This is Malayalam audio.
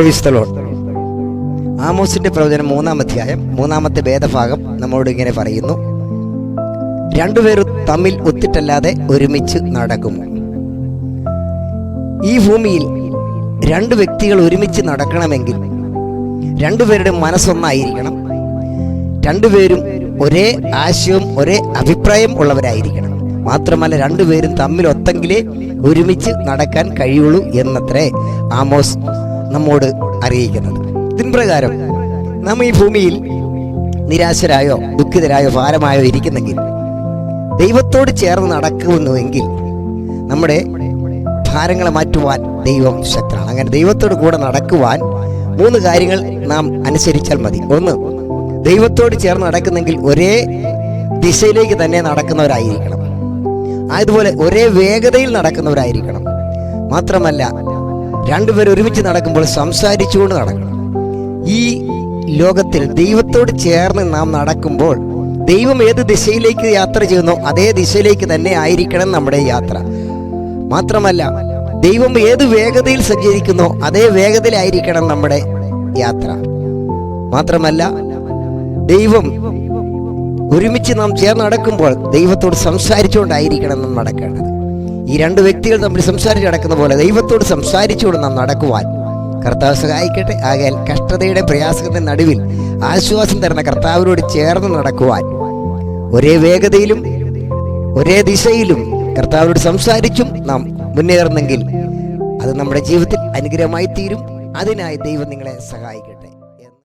പ്രവിസ്തലോൺ ആമോസിന്റെ പ്രവചനം മൂന്നാം അധ്യായം മൂന്നാമത്തെ ഭേദഭാഗം നമ്മോട് ഇങ്ങനെ പറയുന്നു. രണ്ടുപേരും തമ്മിൽ ഒത്തിട്ടല്ലാതെ ഒരുമിച്ച് നടക്കും ഈ ഭൂമിയിൽ രണ്ട് വ്യക്തികൾ ഒരുമിച്ച് നടക്കണമെങ്കിൽ രണ്ടുപേരുടെ മനസ്സൊന്നായിരിക്കണം. രണ്ടുപേരും ഒരേ ആശയവും ഒരേ അഭിപ്രായം ഉള്ളവരായിരിക്കണം. മാത്രമല്ല രണ്ടുപേരും തമ്മിൽ ഒത്തെങ്കിലേ ഒരുമിച്ച് നടക്കാൻ കഴിയുള്ളൂ എന്നത്രേ ആമോസ് നമ്മോട് അറിയിക്കുന്നത്. ഇതിൻപ്രകാരം നാം ഈ ഭൂമിയിൽ നിരാശരായോ ദുഃഖിതരായോ ഭാരമായോ ഇരിക്കുന്നെങ്കിൽ ദൈവത്തോട് ചേർന്ന് നടക്കുന്നുവെങ്കിൽ നമ്മുടെ ഭാരങ്ങളെ മാറ്റുവാൻ ദൈവം ശക്തനാണ്. അങ്ങനെ ദൈവത്തോട് കൂടെ നടക്കുവാൻ മൂന്ന് കാര്യങ്ങൾ നാം അനുസരിച്ചാൽ മതി. ഒന്ന് ദൈവത്തോട് ചേർന്ന് നടക്കുന്നെങ്കിൽ ഒരേ ദിശയിലേക്ക് തന്നെ നടക്കുന്നവരായിരിക്കണം. അതുപോലെ ഒരേ വേഗതയിൽ നടക്കുന്നവരായിരിക്കണം. മാത്രമല്ല രണ്ടുപേരും ഒരുമിച്ച് നടക്കുമ്പോൾ സംസാരിച്ചുകൊണ്ട് നടക്കണം. ഈ ലോകത്തിൽ ദൈവത്തോട് ചേർന്ന് നാം നടക്കുമ്പോൾ ദൈവം ഏത് ദിശയിലേക്ക് യാത്ര ചെയ്യുന്നു അതേ ദിശയിലേക്ക് തന്നെ ആയിരിക്കണം നമ്മുടെ യാത്ര. മാത്രമല്ല ദൈവം ഏത് വേഗതയിൽ സഞ്ചരിക്കുന്നു അതേ വേഗതയിലായിരിക്കണം നമ്മുടെ യാത്ര. മാത്രമല്ല ദൈവം ഒരുമിച്ച് നാം ചേർന്ന് നടക്കുമ്പോൾ ദൈവത്തോട് സംസാരിച്ചുകൊണ്ടായിരിക്കണം നാം നടക്കേണ്ടത്. ഈ രണ്ട് വ്യക്തികൾ തമ്മിൽ സംസാരിച്ച് നടക്കുന്ന പോലെ ദൈവത്തോട് സംസാരിച്ചുകൊണ്ട് നാം നടക്കുവാൻ. കർത്താവ് സഹായിക്കട്ടെ. ആകയാൽ കഷ്ടതയുടെ പ്രയാസത്തിന്റെ നടുവിൽ ആശ്വാസം തരുന്ന കർത്താവിനോട് ചേർന്ന് നടക്കുവാൻ. ഒരേ വേഗതയിലും ഒരേ ദിശയിലും കർത്താവിനോട് സംസാരിച്ചും നാം മുന്നേറുന്നെങ്കിൽ അത് നമ്മുടെ ജീവിതത്തിൽ അനുഗ്രഹമായി തീരും. അതിനായി ദൈവം നിങ്ങളെ സഹായിക്കട്ടെ.